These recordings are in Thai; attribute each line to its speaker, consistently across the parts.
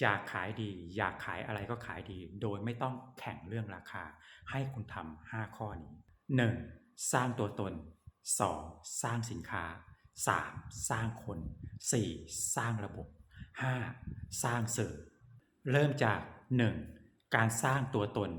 Speaker 1: อยากขายดี อยากขายอะไรก็ขายดี โดยไม่ต้องแข่งเรื่องราคา ให้คุณทำห้าข้อนี้ 1. สร้างตัวตน 2. สร้างสินค้า 3. สร้างคน 4. สร้างระบบ 5. สร้างสื่อ เริ่มจาก 1. การสร้างตัวตน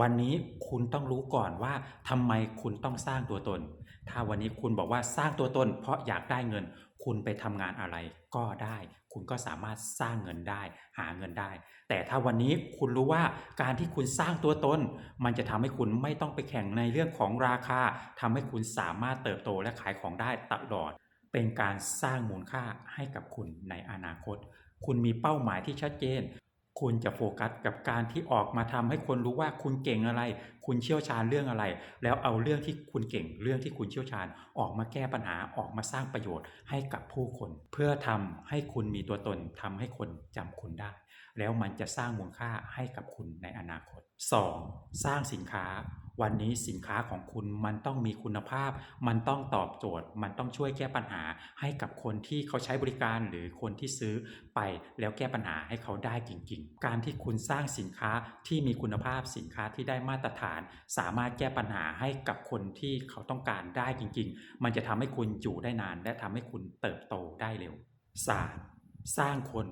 Speaker 1: วันนี้คุณต้องรู้ก่อนว่าทำไมคุณต้องสร้างตัวตน ถ้าวันนี้คุณบอกว่าสร้างตัวตน เพราะอยากได้เงิน คุณไปทำงานอะไรก็ได้ คุณก็สามารถสร้างเงินได้ หาเงินได้ แต่ถ้าวันนี้คุณรู้ว่าการที่คุณสร้างตัวตน มันจะทำให้คุณไม่ต้องไปแข่งในเรื่องของราคาทำให้คุณสามารถเติบโตและขายของได้ตลอด เป็นการสร้างมูลค่าให้กับคุณในอนาคต คุณมีเป้าหมายที่ชัดเจน คุณจะโฟกัสกับการที่ออกมาทำให้คนรู้ว่าคุณเก่งอะไร คุณเชี่ยวชาญเรื่องอะไร แล้วเอาเรื่องที่คุณเก่งเรื่องที่คุณเชี่ยวชาญ ออกมาแก้ปัญหาออกมาสร้างประโยชน์ให้กับผู้คน เพื่อทำให้คุณมีตัวตนทำให้คนจำคุณได้ แล้วมันจะสร้างมูลค่าให้กับคุณในอนาคต 2. สร้างสินค้า วันนี้สินค้าของคุณมันต้องมีคุณภาพ มันต้องตอบโจทย์ มันต้องช่วยแก้ปัญหาให้กับคนที่เขาใช้บริการหรือคนที่ซื้อไปแล้วแก้ปัญหาให้เขาได้จริงๆ การที่คุณสร้างสินค้าที่มีคุณภาพสินค้าที่ได้มาตรฐาน สามารถแก้ปัญหาให้กับคนที่เขาต้องการได้จริงๆ มันจะทำให้คุณอยู่ได้นาน และทำให้คุณเติบโตได้เร็ว 3. สร้างคน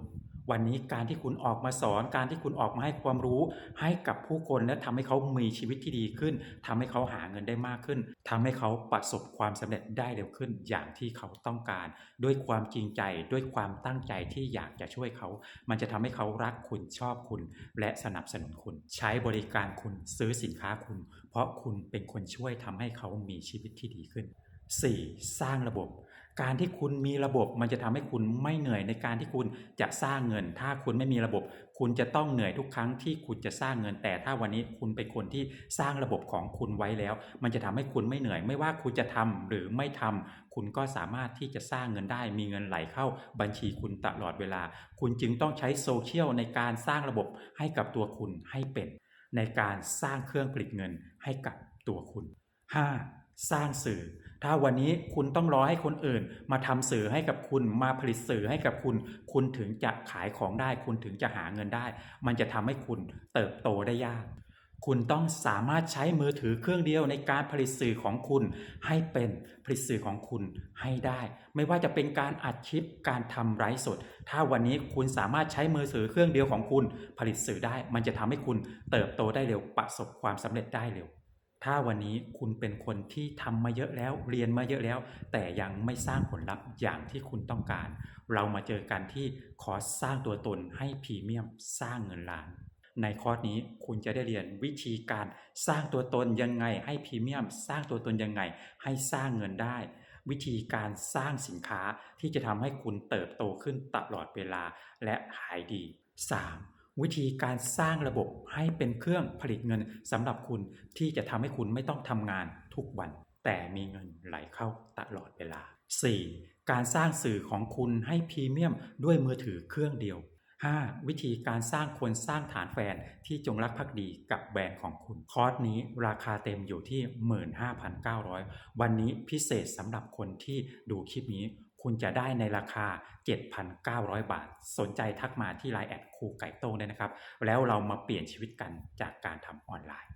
Speaker 1: วันนี้การที่คุณออกมาสอน การที่คุณออกมาให้ความรู้ ให้กับผู้คนและทำให้เขามีชีวิตที่ดีขึ้นทำให้เขาหาเงินได้มากขึ้นทำให้เขาประสบความสำเร็จได้เร็วขึ้น อย่างที่เขาต้องการ ด้วยความจริงใจด้วยความตั้งใจที่อยากจะช่วยเขา มันจะทำให้เขารักคุณชอบคุณ และสนับสนุนคุณ ใช้บริการคุณซื้อสินค้าคุณ เพราะคุณเป็นคนช่วยทำให้เขามีชีวิตที่ดีขึ้น 4. สร้างระบบ การที่คุณมีระบบมันจะทำให้คุณไม่เหนื่อยในการที่คุณจะสร้างเงิน ถ้าคุณไม่มีระบบ คุณจะต้องเหนื่อยทุกครั้งที่คุณจะสร้างเงิน แต่ถ้าวันนี้คุณเป็นคนที่สร้างระบบของคุณไว้แล้ว มันจะทำให้คุณไม่เหนื่อย ไม่ว่าคุณจะทำหรือไม่ทำคุณก็สามารถที่จะสร้างเงินได้ มีเงินไหลเข้าบัญชีคุณตลอดเวลา คุณจึงต้องใช้โซเชียลในการสร้างระบบให้กับตัวคุณให้เป็น ในการสร้างเครื่องผลิตเงินให้กับตัวคุณ 5. สร้างสื่อ ถ้าวันนี้คุณต้องรอให้คนอื่น มาทำสื่อให้กับคุณมาผลิตสื่อให้กับคุณ คุณถึงจะขายของได้ คุณถึงจะหาเงินได้ มันจะทำให้คุณเติบโตได้ยาก คุณต้องสามารถใช้มือถือเครื่องเดียวในการผลิตสื่อของคุณ ให้เป็นผลิตสื่อของคุณให้ได้ ไม่ว่าจะเป็นการอัดคลิปการทำไลฟ์สด ถ้าวันนี้คุณสามารถใช้มือถือเครื่องเดียวของคุณ ผลิตสื่อได้ มันจะทำให้คุณเติบโตได้เร็วประสบความสำเร็จได้เร็ว ถ้าวันนี้คุณเป็นคนที่ทำมาเยอะแล้ว เรียนมาเยอะแล้ว แต่ยังไม่สร้างผลลัพธ์อย่างที่คุณต้องการ เรามาเจอกันที่คอร์สสร้างตัวตนให้พรีเมียมสร้างเงินล้าน ในคอร์สนี้คุณจะได้เรียนวิธีการสร้างตัวตนยังไง ให้พรีเมียม สร้างตัวตนยังไง ให้สร้างเงินได้ วิธีการสร้างสินค้าที่จะทำให้คุณเติบโตขึ้นตลอดเวลาและขายดี 3. วิธีการสร้างระบบให้เป็นเครื่องผลิตเงินสำหรับคุณที่จะทำให้คุณไม่ต้องทำงานทุกวัน แต่มีเงินไหลเข้าตลอดเวลา 4. การสร้างสื่อของคุณให้พรีเมียมด้วยมือถือเครื่องเดียว 5. วิธีการสร้างคนสร้างฐานแฟนที่จงรักภักดีกับแบรนด์ของคุณ คอร์สนี้ราคาเต็มอยู่ที่ 15,900 วันนี้พิเศษสำหรับคนที่ดูคลิปนี้ คุณจะได้ในราคา 7,900 บาท สนใจทักมาที่ไลน์แอดครูไก่โต้งได้นะครับ แล้วเรามาเปลี่ยนชีวิตกันจากการทำออนไลน์